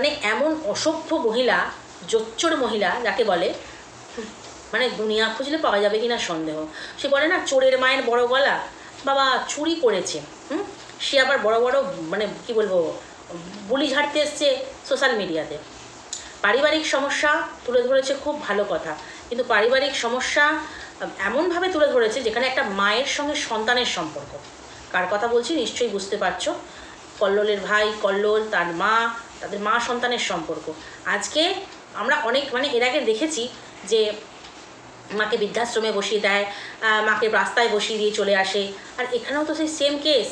মানে এমন অসভ্য মহিলা, জোচ্চর মহিলা যাকে বলে মানে দুনিয়া খুঁজলে পাওয়া যাবে কিনা সন্দেহ। সে বলে না, চোরের মায়ের বড় গলা, বাবা চুরি করেছে। হুম? সে আবার বড় বড় মানে কি বলব, বুলি ঝাড়তে এসছে সোশ্যাল মিডিয়াতে। পারিবারিক সমস্যা তুলে ধরেছে খুব ভালো কথা। কিন্তু পারিবারিক সমস্যা এমনভাবে তুলে ধরেছে যেখানে একটা মায়ের সঙ্গে সন্তানের সম্পর্ক। কার কথা বলছি নিশ্চয়ই বুঝতে পারছ। কল্লোলের ভাই, কল্লোল, তার মা তাদের মা সন্তানের সম্পর্ক। আজকে আমরা অনেক মানে এর আগে দেখেছি যে মাকে বৃদ্ধাশ্রমে বসিয়ে দেয় মাকে রাস্তায় বসিয়ে দিয়ে চলে আসে। আর এখানেও তো সেই সেম কেস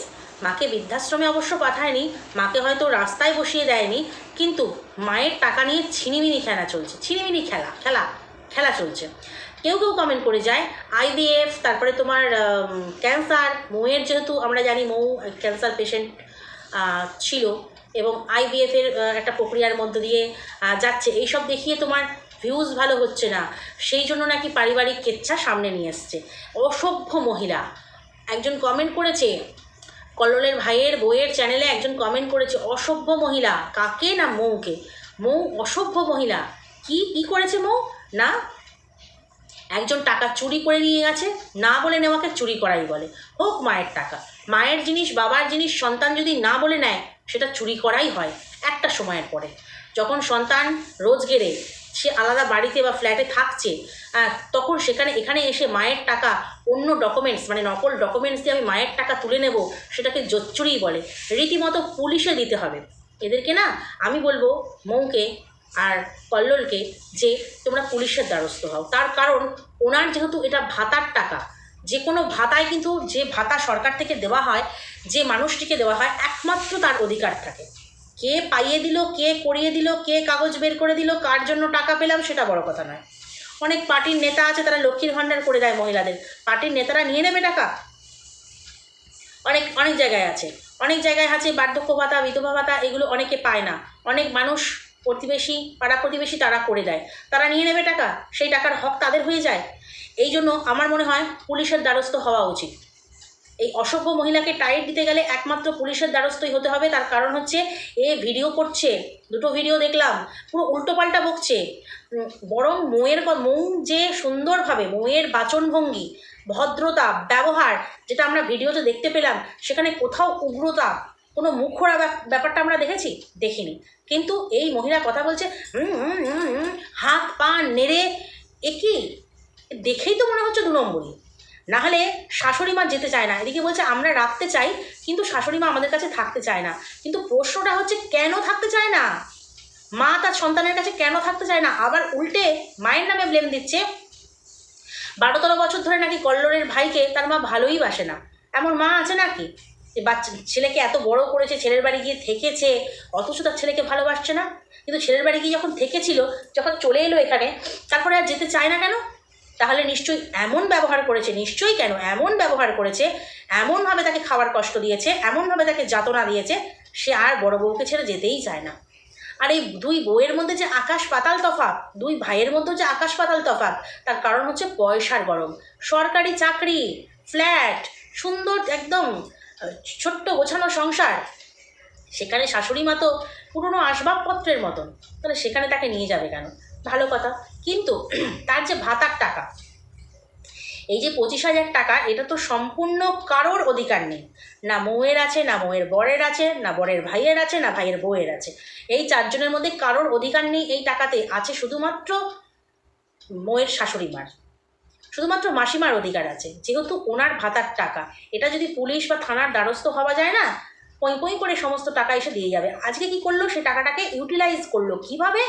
মাকে বৃদ্ধাশ্রমে অবশ্য পাঠায়নি, মাকে হয়তো রাস্তায় বসিয়ে দেয়নি, কিন্তু মায়ের টাকা নিয়ে ছিনিমিনি খেলা চলছে। ছিনিমিনি খেলা খেলা খেলা চলছে। কেউ কেউ কমেন্ট করে যায় আইভিএফ তারপরে তোমার ক্যান্সার মৌয়ের যেহেতু আমরা জানি মৌ ক্যান্সার পেশেন্ট ছিল এবং আইভিএফের একটা প্রক্রিয়ার মধ্য দিয়ে যাচ্ছে। এইসব দেখিয়ে তোমার ভিউজ ভালো হচ্ছে না। সেই জন্য নাকি পারিবারিক কেচ্ছা সামনে নিয়ে এসছে। অসভ্য মহিলা। একজন কমেন্ট করেছে, কল্লোলের ভাইয়ের বইয়ের চ্যানেলে একজন কমেন্ট করেছে, অসভ্য মহিলা। কাকে না মৌকে? মৌ অসভ্য মহিলা। কি কি করেছে মৌ? না একজন টাকা চুরি করে নিয়ে গেছে, না বলে নেওয়াকে চুরি করাই বলে। হোক মায়ের টাকা। মায়ের জিনিস, বাবার জিনিস, সন্তান যদি না বলে নেয়, সেটা চুরি করাই হয় একটা সময়ের পরে। যখন সন্তান রোজ গেড়ে সে আলাদা বাড়িতে বা ফ্ল্যাটে থাকছে তখন সেখানে, এখানে এসে মায়ের টাকা, অন্য ডকুমেন্টস মানে নকল ডকুমেন্টস দিয়ে আমি মায়ের টাকা তুলে নেব, সেটাকে জোচ্চুরিই বলে। রীতিমতো পুলিশে দিতে হবে। এদেরকে না, আমি বলব, মৌকে আর কল্লোলকে যে তোমরা পুলিশের দ্বারস্থ হও। তার কারণ ওনার যেহেতু এটা ভাতার টাকা, যে কোনো ভাতায় কিন্তু যে ভাতা সরকার থেকে দেওয়া হয়, যে মানুষটিকে দেওয়া হয়, একমাত্র তার অধিকার থাকে। কে পাইয়ে দিল, কে করিয়ে দিল, কে কাগজ বের করে দিল, কার জন্য টাকা পেলাম সেটা বড় কথা নয়। অনেক পার্টির নেতা আছে, তারা লক্ষ্মীর ভাণ্ডার করে দেয় মহিলাদের। পার্টির নেতারা নিয়ে নেবে টাকা? অনেক অনেক জায়গায় আছে। অনেক জায়গায় আছে বার্ধক্য ভাতা, বিধবা ভাতা, এগুলো অনেকে পায় না। অনেক মানুষ প্রতিবেশী, পাড়া প্রতিবেশী তারা করে দেয়। তারা নিয়ে নেবে টাকা? সেই টাকার হক তাদের হয়ে যায়? এই জন্য আমার মনে হয় পুলিশের দ্বারস্থ হওয়া উচিত। এই অসভ্য মহিলাকে টাইট দিতে গেলে একমাত্র পুলিশের দ্বারস্থই হতে হবে। তার কারণ হচ্ছে, এ ভিডিও করছে, দুটো ভিডিও দেখলাম, পুরো উল্টোপাল্টা বকছে। বরং মৌয়ের মৌ যে সুন্দরভাবে, মৌয়ের বাচনভঙ্গি, ভদ্রতা, ব্যবহার, যেটা আমরা ভিডিওতে দেখতে পেলাম, সেখানে কোথাও উগ্রতা কোনো মুখরা ব্যাপারটা আমরা দেখেছি? দেখিনি। কিন্তু এই মহিলা কথা বলছে হাত, পা নেড়ে একই দেখেই তো মনে হচ্ছে দু নম্বরই। নাহলে শাশুড়ি মা যেতে চায় না। এদিকে বলছে, আমরা রাখতে চাই, কিন্তু শাশুড়ি মা আমাদের কাছে থাকতে চায় না। কিন্তু প্রশ্নটা হচ্ছে, কেন থাকতে চায় না? মা তার সন্তানের কাছে কেন থাকতে চায় না? আবার উল্টে মায়ের নামে ব্লেম দিচ্ছে। বারো তেরো বছর ধরে নাকি কল্লোরের ভাইকে তার মা ভালোই বাসে না। এমন মা আছে নাকি? যে বাচ্চা ছেলেকে এত বড় করেছে, ছেলের বাড়ি গিয়ে থেকেছে, অথচ তার ছেলেকে ভালোবাসছে না। কিন্তু ছেলের বাড়ি গিয়ে যখন থেকেছিল, যখন চলে এলো এখানে, তারপরে আর যেতে চায় না কেন? তাহলে নিশ্চয়ই এমন ব্যবহার করেছে, নিশ্চয়ই কেন এমন ব্যবহার করেছে, এমনভাবে তাকে খাওয়ার কষ্ট দিয়েছে, এমনভাবে তাকে যাতনা দিয়েছে, সে আর বড় বউকে ছেড়ে যেতেই চায় না। আর এই দুই বউয়ের মধ্যে যে আকাশ পাতাল তফাৎ, দুই ভাইয়ের মধ্যে যে আকাশ পাতাল তফাৎ, তার কারণ হচ্ছে পয়সার গরম। সরকারি চাকরি, ফ্ল্যাট, সুন্দর একদম ছোট্ট গোছানো সংসার, সেখানে শাশুড়ি মা তো পুরনো আসবাবপত্রের মতন, তাহলে সেখানে তাকে নিয়ে যাবে কেন? ভালো কথা, কিন্তু তার যে ভাতার টাকা, এই যে পঁচিশ হাজার টাকা, এটা তো সম্পূর্ণ কারোর অধিকার নেই। না মৌয়ের আছে, না মৌয়ের বরের আছে, না বরের ভাইয়ের আছে, না ভাইয়ের বউয়ের আছে। এই চারজনের মধ্যে কারোর অধিকার নেই এই টাকাতে, আছে শুধুমাত্র মৌয়ের শাশুড়ি মার। শুধুমাত্র মাসিমার অধিকার আছে। যেহেতু ওনার ভাতার টাকা, এটা যদি পুলিশ বা থানার দ্বারস্থ হওয়া যায় না, পঁই পঁই করে সমস্ত টাকা এসে দিয়ে যাবে। আজকে কি করল? সে টাকাটাকে ইউটিলাইজ করল। কীভাবে?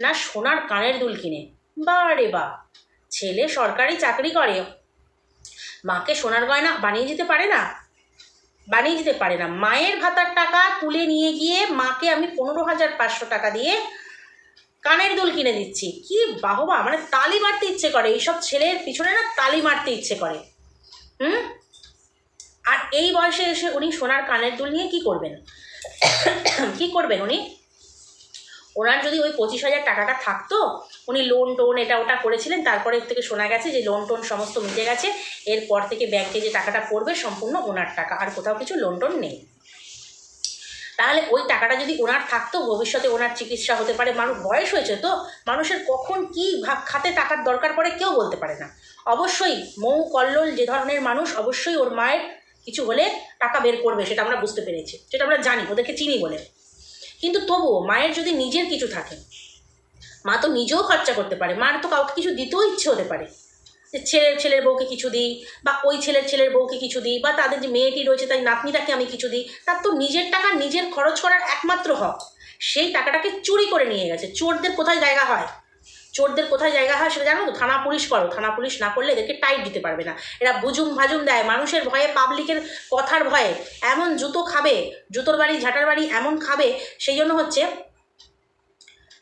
না, সোনার কানের দুল কিনে। বা রে বা। ছেলে সরকারি চাকরি করে। মাকে সোনার গয়না বানিয়ে দিতে পারে না? বানিয়ে দিতে পারে না। মায়ের ভাতার টাকা তুলে নিয়ে গিয়ে মাকে আমি পনেরো হাজার পাঁচশো টাকা দিয়ে কানের দুল কিনে দিচ্ছি। কি বাহবা মানে তালি মারতে ইচ্ছে করে। এইসব ছেলের পিছনে না তালি মারতে ইচ্ছে করে। হুম? আর এই বয়সে এসে উনি সোনার কানের দুল নিয়ে কি করবেন? কি করবেন উনি? ওনার যদি ওই পঁচিশ হাজার টাকাটা থাকতো, উনি লোন টোন এটা ওটা করেছিলেন, তারপরে থেকে শোনা গেছে যে লোন টোন সমস্ত মিটে গেছে, এরপর থেকে ব্যাংকে যে টাকাটা পড়বে, সম্পূর্ণ ওনার টাকা, আর কোথাও কিছু লোন টোন নেই। তাহলে ওই টাকাটা যদি ওনার থাকতো, ভবিষ্যতে ওনার চিকিৎসা হতে পারে, মানুষ বয়স হয়েছে তো, মানুষের কখন কি ভাগ খাতে টাকার দরকার পড়ে কেউ বলতে পারে না। অবশ্যই মৌ, কল্লোল যে ধরনের মানুষ, অবশ্যই ওর মায়ের কিছু হলে টাকা বের করবে, সেটা আমরা বুঝতে পেরেছি, সেটা আমরা জানি, ওদেরকে চিনি বলে। কিন্তু তবুও মায়ের যদি নিজের কিছু থাকে, মা তো নিজেও খরচা করতে পারে, মার তো কাউকে কিছু দিতেও ইচ্ছে হতে পারে। ছেলের ছেলের বউকে কিছু দিই বা ওই ছেলের ছেলের বউকে কিছু দিই বা তাদের যে মেয়েটি রয়েছে তাই নাতনিটাকে আমি কিছু দিই, তার তো নিজের টাকা নিজের খরচ করার একমাত্র হক। সেই টাকাটাকে চুরি করে নিয়ে গেছে। চোরদের কোথায় জায়গা হয়? চোরদের কোথায় জায়গা হয় সেটা জানো তো? থানা পুলিশ করো। থানা পুলিশ না করলে এদেরকে টাইট দিতে পারবে না। এরা বুজুম ভাজুম দেয়। মানুষের ভয়ে, পাবলিকের কথার ভয়ে এমন জুতো খাবে, জুতোর বাড়ি, ঝাঁটার বাড়ি এমন খাবে, সেই জন্য হচ্ছে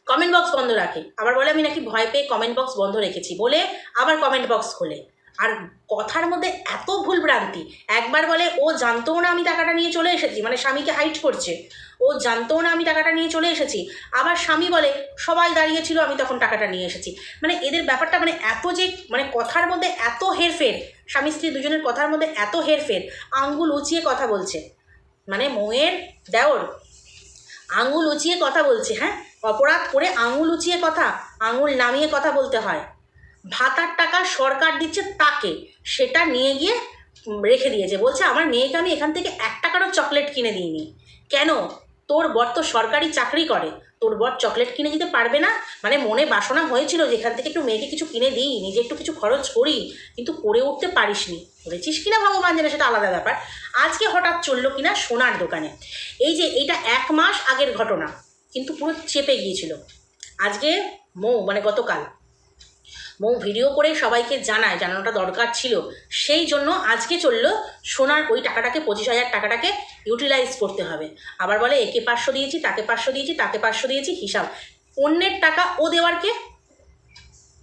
কমেন্ট বক্স বন্ধ রাখে। আবার বলে, আমি নাকি ভয় পেয়ে কমেন্ট বক্স বন্ধ রেখেছি। বলে আবার কমেন্ট বক্স খোলে। আর কথার মধ্যে এত ভুল ভ্রান্তি। একবার বলে, ও জানতও না আমি টাকাটা নিয়ে চলে এসেছি। মানে স্বামীকে হাইট করছে। ও জানতও না আমি টাকাটা নিয়ে চলে এসেছি। আবার স্বামী বলে, সবাই দাঁড়িয়েছিল, আমি তখন টাকাটা নিয়ে এসেছি। মানে এদের ব্যাপারটা মানে এত যে মানে কথার মধ্যে এত হেরফের। স্বামী স্ত্রী দুজনের কথার মধ্যে এত হেরফের। আঙ্গুল উঁচিয়ে কথা বলছে। মানে মোয়ের দেওর। আঙুল উঁচিয়ে কথা বলছে হ্যাঁ? অপরাধ করে আঙুল উঁচিয়ে কথা, আঙুল নামিয়ে কথা বলতে হয়। ভাতার টাকা সরকার দিচ্ছে তাকে, সেটা নিয়ে গিয়ে রেখে দিয়েছে। বলছে, আমার মেয়েকে আমি এখান থেকে এক টাকারও চকলেট কিনে দিইনি। কেন? তোর বর তো সরকারি চাকরি করে। তোর বর চকলেট কিনে দিতে পারবে না? মানে মনে বাসনা হয়েছিল যেখান থেকে একটু মেয়েকে কিছু কিনে দিই, নিজে একটু কিছু খরচ করি, কিন্তু করে উঠতে পারিসনি। বলেছিস কিনা ভগবান জানে, সেটা আলাদা ব্যাপার। আজকে হঠাৎ চলল কিনা সোনার দোকানে। এই যে এটা এক মাস আগের ঘটনা, কিন্তু পুরো চেপে গিয়েছিল। আজকে মৌ মানে গতকাল মৌ ভিডিও করে সবাইকে জানায়, জানানোটা দরকার ছিল। সেই জন্য আজকে চলল সোনার ওই টাকাটাকে, পঁচিশ হাজার টাকাটাকে ইউটিলাইজ করতে হবে। আবার বলে, একে পাঁচশো দিয়েছি, তাকে পাঁচশো দিয়েছি, তাকে পাঁচশো দিয়েছি, হিসাব। অন্যের টাকা ও দেওয়ার কে?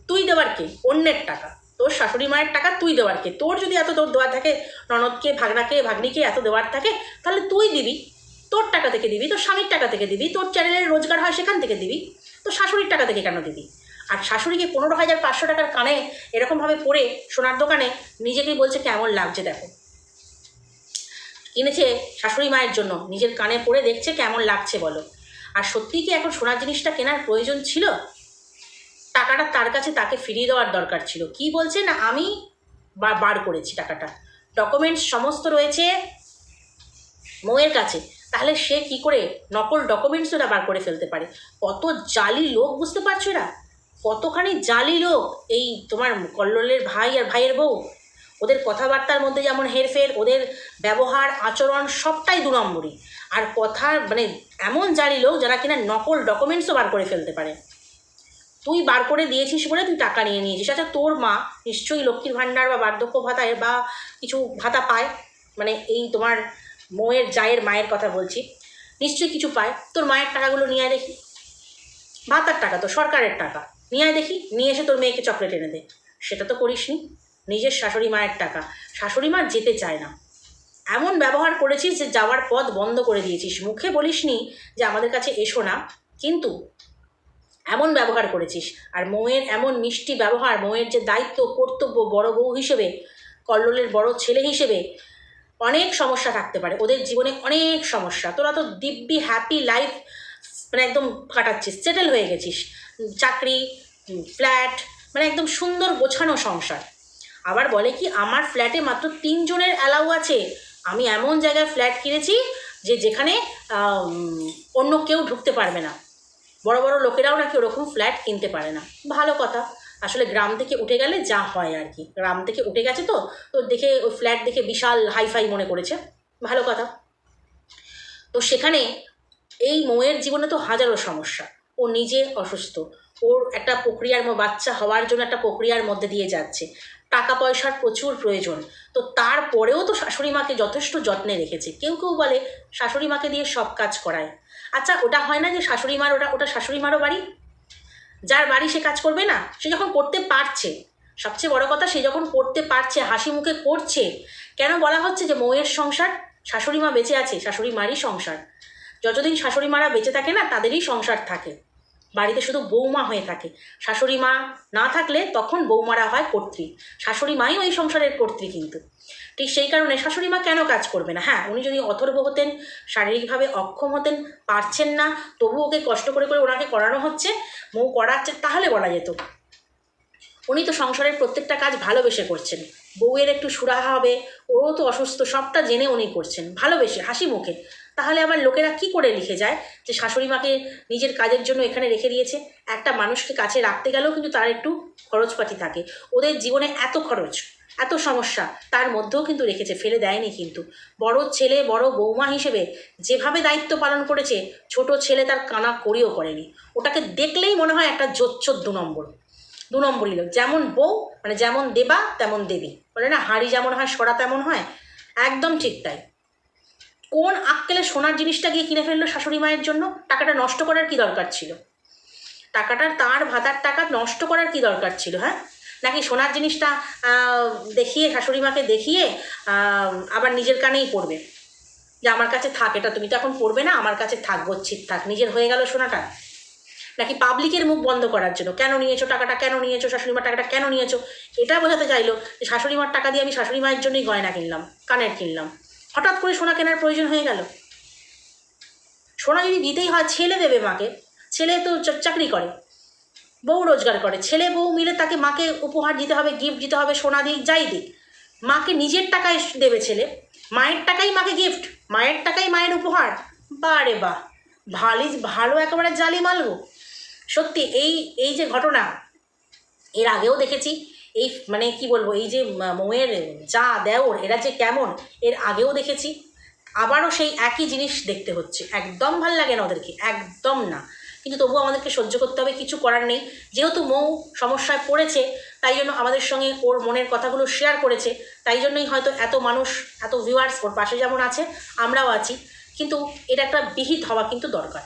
তুই দেওয়ার কে? অন্যের টাকা। তোর শাশুড়ি মায়ের টাকা তুই দেওয়ার কে? তোর যদি এত তোর দেওয়ার থাকে, ননদকে, ভাগনাকে, ভাগ্নিকে এত দেওয়ার থাকে, তাহলে তুই দিবি। তোর টাকা থেকে দিবি, তোর স্বামীর টাকা থেকে দিবি, তোর চ্যানেলের রোজগার হয় সেখান থেকে দিবি তো শাশুড়ির টাকা থেকে কেন দিবি? আর শাশুড়িকে পনেরো হাজার পাঁচশো টাকার কানে এরকমভাবে পরে সোনার দোকানে নিজেকেই বলছে, কেমন লাগছে দেখো। কিনেছে শাশুড়ি মায়ের জন্য, নিজের কানে পরে দেখছে কেমন লাগছে বলো। আর সত্যিই কি এখন সোনার জিনিসটা কেনার প্রয়োজন ছিল? টাকাটা তার কাছে তাকে ফিরিয়ে দেওয়ার দরকার ছিল। কি বলছে না আমি বার করেছি টাকাটা? ডকুমেন্টস সমস্ত রয়েছে মৌয়ের কাছে। তাহলে সে কি করে নকল ডকুমেন্টস ওরা বার করে ফেলতে পারে? কত জালি লোক, বুঝতে পারছ এরা? কতখানি জালি লোক এই তোমার কল্লোলের ভাই আর ভাইয়ের বউ? ওদের কথাবার্তার মধ্যে যেমন হেরফের, ওদের ব্যবহার, আচরণ সবটাই দু নম্বরই। আর কথা মানে এমন জালি লোক যারা কিনা নকল ডকুমেন্টসও বার করে ফেলতে পারে। তুই বার করে দিয়েছিস বলে তুই টাকা নিয়ে নিয়েছিস। আচ্ছা তোর মা নিশ্চয়ই লক্ষ্মীর ভাণ্ডার বা বার্ধক্য ভাতা বা কিছু ভাতা পায়? মানে এই তোমার মোয়ের, জায়ের মায়ের কথা বলছি। নিশ্চয়ই কিছু পায়। তোর মায়ের টাকাগুলো নিয়ে দেখি। ভাতার টাকা তো, সরকারের টাকা। নিয়ে আয় দেখি, নিয়ে এসে তোর মেয়েকে চকলেট এনে দে। সেটা তো করিসনি। নিজের শাশুড়ি মায়ের টাকা। শাশুড়ি মা যেতে চায় না। এমন ব্যবহার করেছিস যে যাওয়ার পথ বন্ধ করে দিয়েছিস। মুখে বলিসনি যে আমাদের কাছে এসো না, কিন্তু এমন ব্যবহার করেছিস। আর মৌয়ের এমন মিষ্টি ব্যবহার, মৌয়ের যে দায়িত্ব, কর্তব্য বড় বউ হিসেবে, কল্লোলের বড় ছেলে হিসেবে অনেক সমস্যা থাকতে পারে। ওদের জীবনে অনেক সমস্যা। তোরা তো দিব্যি হ্যাপি লাইফ মানে একদম কাটাচ্ছিস সেটেল হয়ে গেছিস। চাকরি ফ্ল্যাট মানে একদম সুন্দর গোছানো সংসার। আবার বলে কি, আমার ফ্ল্যাটে মাত্র তিনজনের অ্যালাউ আছে। আমি এমন জায়গায় ফ্ল্যাট কিনেছি যে যেখানে অন্য কেউ ঢুকতে পারবে না। বড় বড় লোকেরাও নাকি ওরকম ফ্ল্যাট কিনতে পারে না। ভালো কথা। আসলে গ্রাম থেকে উঠে গেলে যা হয় আর কি। গ্রাম থেকে উঠে গেছে তো তো দেখে ওই ফ্ল্যাট দেখে বিশাল হাইফাই মনে করেছে। ভালো কথা। তো সেখানে এই মৌয়ের জীবনে তো হাজারো সমস্যা। ও নিজে অসুস্থ। ওর একটা প্রক্রিয়ার বাচ্চা হওয়ার জন্য একটা প্রক্রিয়ার মধ্যে দিয়ে যাচ্ছে। টাকা পয়সার প্রচুর প্রয়োজন। তো তারপরেও তো শাশুড়ি মাকে যথেষ্ট যত্নে রেখেছে। কেউ কেউ বলে শাশুড়ি মাকে দিয়ে সব কাজ করায়। আচ্ছা ওটা হয় না যে শাশুড়ি মার, ওটা ওটা শাশুড়ি মারও বাড়ি? যার বাড়ি সে কাজ করবে না, সে যখন করতে পারছে। সবচেয়ে বড় কথা, সে যখন করতে পারছে, হাসি মুখে করছে, কেন বলা হচ্ছে যে মৌয়ের সংসার? শাশুড়ি মা বেঁচে আছে, শাশুড়ি মারই সংসার। যতদিন শাশুড়ি মারা বেঁচে থাকে না, তাদেরই সংসার থাকে। বাড়িতে শুধু বৌমা হয়ে থাকে। শাশুড়ি মা না থাকলে তখন বৌমারা হয় কর্ত্রী। শাশুড়ি মাই ওই সংসারের কর্ত্রী কিন্তু। ঠিক সেই কারণে শাশুড়ি মা কেন কাজ করবে না? হ্যাঁ উনি যদি অথর্ব হতেন, শারীরিকভাবে অক্ষম হতেন, পারছেন না, তবু ওকে কষ্ট করে করে ওনাকে করানো হচ্ছে, মৌ করাচ্ছে, তাহলে বলা যেত। উনি তো সংসারের প্রত্যেকটা কাজ ভালোবেসে করছেন। বউয়ের একটু সুরাহা হবে, ওরও তো অসুস্থ, সবটা জেনে উনি করছেন। ভালোবেসে, হাসি মুখে। তাহলে আবার লোকেরা কি করে লিখে যায় যে শাশুড়ি মাকে নিজের কাজের জন্য এখানে রেখে দিয়েছে? একটা মানুষকে কাছে রাখতে গেলেও কিন্তু তার একটু খরচপাতি থাকে। ওদের জীবনে এত খরচ, এত সমস্যা, তার মধ্যেও কিন্তু রেখেছে, ফেলে দেয়নি কিন্তু। বড় ছেলে, বড় বৌমা হিসেবে যেভাবে দায়িত্ব পালন করেছে, ছোট ছেলে তার কানা করিও করেনি। ওটাকে দেখলেই মনে হয় একটা জোচ্চোর দু নম্বর। দু নম্বরই লোক। যেমন বউ মানে যেমন দেবা, তেমন দেবী। বলে না, হাঁড়ি যেমন হয়, সরা তেমন হয়, একদম ঠিক তাই। কোন আক্কেলে সোনার জিনিসটা গিয়ে কিনে ফেলল শাশুড়ি মায়ের জন্য? টাকাটা নষ্ট করার কি দরকার ছিল? টাকাটা তার ভাতার টাকা নষ্ট করার কি দরকার ছিল হ্যাঁ? নাকি সোনার জিনিসটা দেখিয়ে, শাশুড়ি মাকে দেখিয়ে আবার নিজের কানেই পড়বে? যে আমার কাছে থাক, এটা তুমি তো এখন পড়বে না, আমার কাছে থাক, গচ্ছিত থাক, নিজের হয়ে গেল সোনাটা। নাকি পাবলিকের মুখ বন্ধ করার জন্য? কেন নিয়েছো টাকাটা? কেন নিয়েছো শাশুড়ি মার টাকাটা? কেন নিয়েছো? এটা বোঝাতে চাইলো যে শাশুড়ি মার টাকা দিয়ে আমি শাশুড়ি মায়ের জন্যই গয়না কিনলাম, কানের কিনলাম। হঠাৎ করে সোনা কেনার প্রয়োজন হয়ে গেল। সোনা যদি দিতেই হয়, ছেলে দেবে মাকে। ছেলে তো চাকরি করে। বউ রোজগার করে। ছেলে বউ মিলে তাকে মাকে উপহার দিতে হবে গিফট দিতে হবে, সোনা দিক, যাই দিক। মাকে নিজের টাকায় দেবে ছেলে। মায়ের টাকাই মাকে গিফট মায়ের টাকাই মায়ের উপহার। বারে বাহ! ভালি, ভালো একেবারে জালি মালগো সত্যি, এই এই যে ঘটনা, এর আগেও দেখেছি। এই মানে কি বলব, এই যে মৌয়ের যা দেওর, এরা যে কেমন, এর আগেও দেখেছি। আবারও সেই একই জিনিস দেখতে হচ্ছে। একদম ভালো লাগে না ওদেরকে, একদম না। কিন্তু তবুও আমাদেরকে সহ্য করতে হবে, কিছু করার নেই। যেহেতু মৌ সমস্যায় পড়েছে, তাই জন্য আমাদের সঙ্গে ওর মনের কথাগুলো শেয়ার করেছে। তাই জন্যই হয়তো এত মানুষ, এত ভিউয়ার্স ওর পাশে যেমন আছে, আমরাও আছি। কিন্তু এটা একটা বিহিত হওয়া কিন্তু দরকার।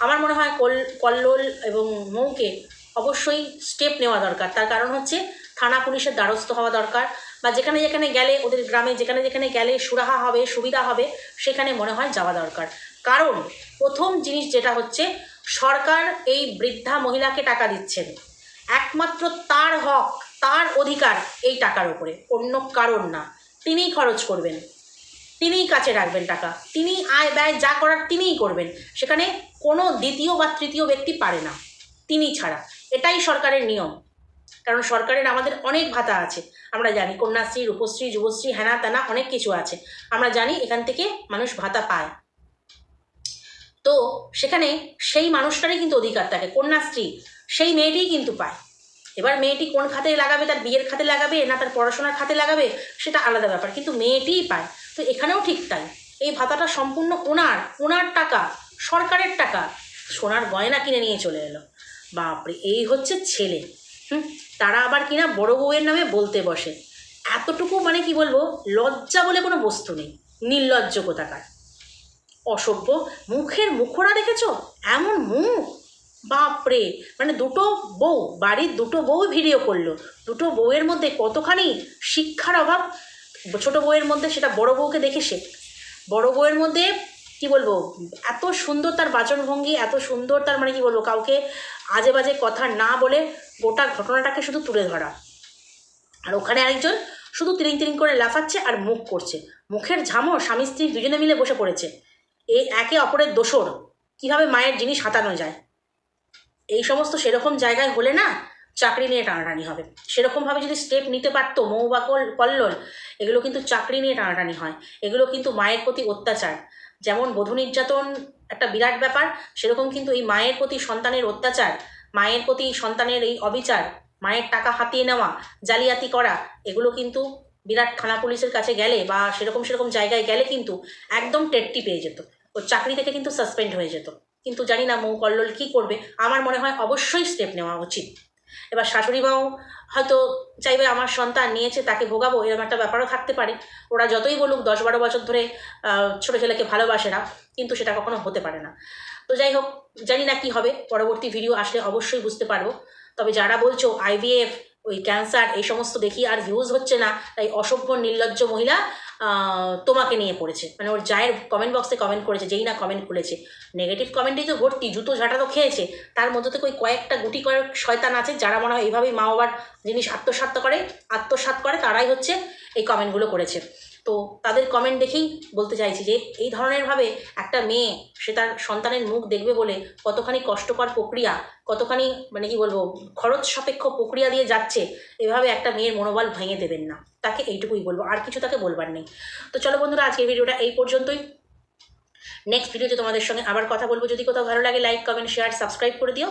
আমার মনে হয় কল, কল্লোল এবং মৌকে অবশ্যই স্টেপ নেওয়া দরকার। তার কারণ হচ্ছে থানা পুলিশের দ্বারস্থ হওয়া দরকার বা যেখানে যেখানে গেলে ওদের গ্রামে যেখানে যেখানে গেলে সুরাহা হবে, সুবিধা হবে, সেখানে মনে হয় যাওয়া দরকার। কারণ প্রথম জিনিস যেটা হচ্ছে, সরকার এই বৃদ্ধা মহিলাকে টাকা দিচ্ছেন। একমাত্র তার হক, তার অধিকার এই টাকার উপরে, অন্য কারণ না। তিনিই খরচ করবেন। তিনিই কাছে রাখবেন টাকা। তিনি আয় ব্যয় যা করার তিনিই করবেন। সেখানে কোনো দ্বিতীয় বা তৃতীয় ব্যক্তি পারে না। তিনি ছাড়া। এটাই সরকারের নিয়ম। কারণ সরকারের আমাদের অনেক ভাতা আছে। আমরা জানি কন্যাশ্রী, রূপশ্রী, যুবশ্রী, হেনা তেনা অনেক কিছু আছে। আমরা জানি এখান থেকে মানুষ ভাতা পায়। তো সেখানে সেই মানুষটারই কিন্তু অধিকার থাকে। কন্যাশ্রী, সেই মেয়েটিই কিন্তু পায়। এবার মেয়েটি কোন খাতে লাগাবে? তার বিয়ের খাতে লাগাবে? না তার পড়াশোনার খাতে লাগাবে? সেটা আলাদা ব্যাপার। কিন্তু মেয়েটিই পায়। তো এখানেও ঠিক তাই। এই ভাতাটা সম্পূর্ণ ওনার। ওনার টাকা, সরকারের টাকা। সোনার গয়না কিনে নিয়ে চলে এলো। বাপরে, এই হচ্ছে ছেলে। হুম? তারা আবার কিনা বড় বউয়ের নামে বলতে বসে। এতটুকু মানে কি বলব? লজ্জা বলে কোনো বস্তু নেই। নির্লজ্জ কোথাকার। অসভ্য। মুখের মুখরা দেখেছ? এমন মুখ? বাপরে! মানে দুটো বউ, বাড়ির দুটো বউ ভিডিও করল। দুটো বউয়ের মধ্যে কতখানি শিক্ষার অভাব? ছোট বউয়ের মধ্যে সেটা বড় বউকে দেখে শেখ বড় বউয়ের মধ্যে কি বলব, এত সুন্দর তার বাচনভঙ্গি, এত সুন্দর তার মানে কি বলব, কাউকে আজে বাজে কথা না বলে গোটা ঘটনাটাকে শুধু তুলে ধরা। আর ওখানে আরেকজন শুধু তিরিং তিরিং করে লাফাচ্ছে আর মুখ করছে। মুখের ঝামো স্বামী স্ত্রী দুজনে মিলে বসে পড়েছে। এ একে অপরের দোসর কীভাবে মায়ের জিনিস হাতানো যায়? এই সমস্ত সেরকম জায়গায় হলে না চাকরি নিয়ে টানাটানি হবে। সেরকমভাবে যদি স্টেপ নিতে পারতো মৌ বা কল- কল্লোল, এগুলো কিন্তু চাকরি নিয়ে টানাটানি হয়। এগুলো কিন্তু মায়ের প্রতি অত্যাচার। যেমন বধূ নির্যাতন একটা বিরাট ব্যাপার, সেরকম কিন্তু এই মায়ের প্রতি সন্তানের অত্যাচার, মায়ের প্রতি সন্তানের এই অবিচার, মায়ের টাকা হাতিয়ে নেওয়া, জালিয়াতি করা, এগুলো কিন্তু বিরাট থানা পুলিশের কাছে গেলে বা সেরকম সেরকম জায়গায় গেলে কিন্তু একদম টেট্টি পেয়ে যেত। ও চাকরি থেকে কিন্তু সাসপেন্ড হয়ে যেত। কিন্তু জানি না মৌ কল্লোল কী করবে, আমার মনে হয় অবশ্যই স্টেপ নেওয়া উচিত। এবার শাশুড়ি মাও হয়তো চাইবে আমার সন্তান নিয়েছে, তাকে ভোগাবো, এরকম একটা ব্যাপারও থাকতে পারে। ওরা যতই বলুক, দশ বারো বছর ধরে ছোটো ছেলেকে ভালোবাসে না, কিন্তু সেটা কখনো হতে পারে না। তো যাই হোক, জানি না কি হবে, পরবর্তী ভিডিও আসলে অবশ্যই বুঝতে পারব। তবে যারা বলছো আইভিএফ ওই ক্যান্সার এই সমস্ত দেখি আর ভিউজ হচ্ছে না, তাই অসভ্য, নির্লজ্জ মহিলা তোমাকে নিয়ে পড়েছে। মানে ওর জায়ের কমেন্ট বক্সে কমেন্ট করেছে, যেই না কমেন্ট খুলেছে। নেগেটিভ কমেন্টেই তো ভর্তি, জুতো ঝাঁটা তো খেয়েছে। তার মধ্যে থেকে ওই কয়েকটা গুটি কয়েক শয়তান আছে, যারা মনে হয় এইভাবেই মা বাবার জিনিস আত্মসাত্ম করে আত্মসাত করে, তারাই হচ্ছে এই কমেন্টগুলো করেছে। তো তাদের কমেন্ট দেখেই বলতে চাইছি যে, এই ধরনেরভাবে একটা মেয়ে, সে তার সন্তানের মুখ দেখবে বলে কতখানি কষ্টকর প্রক্রিয়া, কতখানি মানে কি বলব, খরচ সাপেক্ষ প্রক্রিয়া দিয়ে যাচ্ছে, এভাবে একটা মেয়ের মনোবল ভেঙে দেবেন না। তাকে এইটুকুই বলব, আর কিছু তাকে বলবার নেই। তো চলো বন্ধুরা, আজকের ভিডিওটা এই পর্যন্তই। নেক্সট ভিডিওতে তোমাদের সঙ্গে আবার কথা বলব। যদি কোথাও ভালো লাগে লাইক কমেন্ট শেয়ার সাবস্ক্রাইব করে দিও।